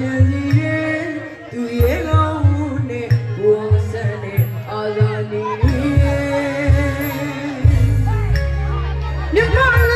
You know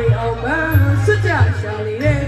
ရီအောင်မှစွတ်ကြရှာနေတဲ့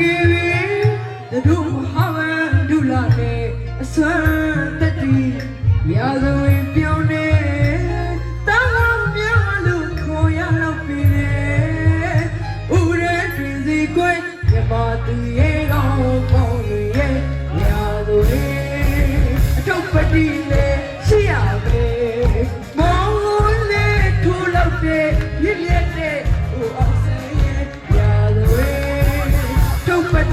ကေဝေတဒုမဟာဝံဒုလာနေအစွမ်းတတိရာဇဝေပြောင်းနေတန်ခါမြောင်းလို့ခေါ်ရတော့ပြီလေဥရဲတွင်စီကိုမြမသူရဲ့ကောင်း